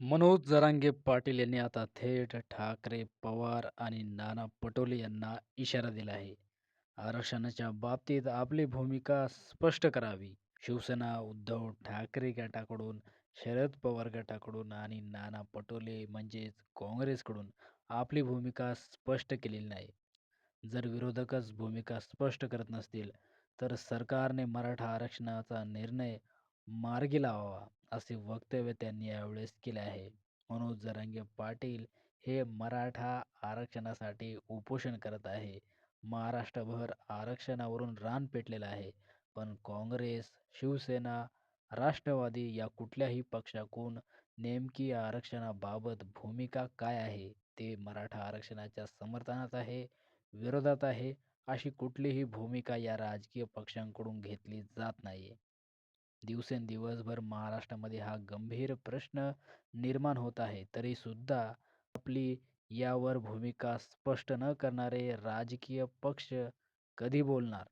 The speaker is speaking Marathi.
मनोज जरांगे पाटील यांनी आता थेट ठाकरे, पवार आणि नाना पटोले यांना इशारा दिला आहे. आरक्षणाच्या बाबतीत आपली भूमिका स्पष्ट करावी. शिवसेना, उद्धव ठाकरे गटाकडून, शरद पवार गटाकडून आणि नाना पटोले म्हणजेच काँग्रेसकडून आपली भूमिका स्पष्ट केलेली नाही. जर विरोधकच भूमिका स्पष्ट करत नसतील, तर सरकारने मराठा आरक्षणाचा निर्णय मार्गी लावावा, असे वक्तव्य त्यांनी यावेळेस केले आहे. मनोज जरांगे पाटील हे मराठा आरक्षणासाठी उपोषण करत आहे. महाराष्ट्रभर आरक्षणावरून रान पेटलेलं आहे. पण काँग्रेस, शिवसेना, राष्ट्रवादी या कुठल्याही पक्षाकडून नेमकी आरक्षणाबाबत भूमिका काय आहे, ते मराठा आरक्षणाच्या समर्थनात आहे, विरोधात आहे, अशी कुठलीही भूमिका या राजकीय पक्षांकडून घेतली जात नाही दिवसेंदिवसभर महाराष्ट्रामध्ये हा गंभीर प्रश्न निर्माण होत आहे. तरीसुद्धा आपली यावर भूमिका स्पष्ट न करणारे राजकीय पक्ष कधी बोलणार?